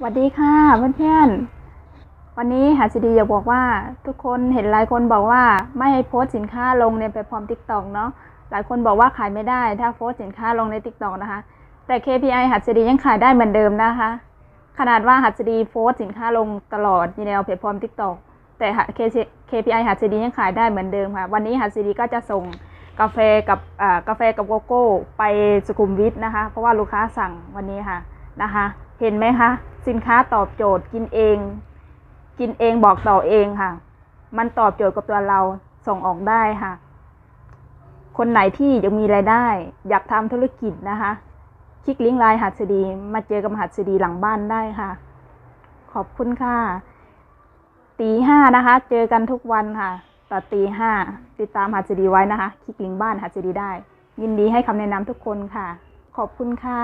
สวัสดีค่ะเพื่อนๆวันนี้หาซีดีอยากบอกว่าทุกคนเห็นหลายคนบอกว่าไม่ให้โพสต์สินค้าลงในแพลตฟอร์ม t ิ k t o k เนาะหลายคนบอกว่าขายไม่ได้ถ้าโพสต์สินค้าลงใน t ิ k t o k นะคะ แต่ KPI หัดซีดียังขายได้เหมือนเดิมนะคะ ขนาดว่าหัดซีดีโพสต์สินค้าลงตลอดในแนวแพลตฟอร์ม t ิ k t o k แต่ KPI หัดซีดียังขายได้เหมือนเดิมค่ะ วันนี้หัดซีดีก็จะส่งกาแฟกับกาแฟกับโกโก้ไปสุขุมวิทนะคะ เพราะว่าลูกค้าสั่งวันนี้ค่ะ นะคะ เห็นไหมคะ สินค้าตอบโจทย์กินเอง กินเองบอกต่อเองค่ะ มันตอบโจทย์กับตัวเราส่งออกได้ค่ะ คนไหนที่ยังมีรายได้ อยากทำธุรกิจนะคะ คลิกลิงก์ไลน์หัดสดี มาเจอกับหัดสดีหลังบ้านได้ค่ะ ขอบคุณค่ะตีห้านะคะ เจอกันทุกวันค่ะต่อตีห้าติดตามหัดสดีไว้นะคะ คลิกลิงก์บ้านหัดสดีได้ ยินดีให้คำแนะนำทุกคนค่ะ ขอบคุณค่ะ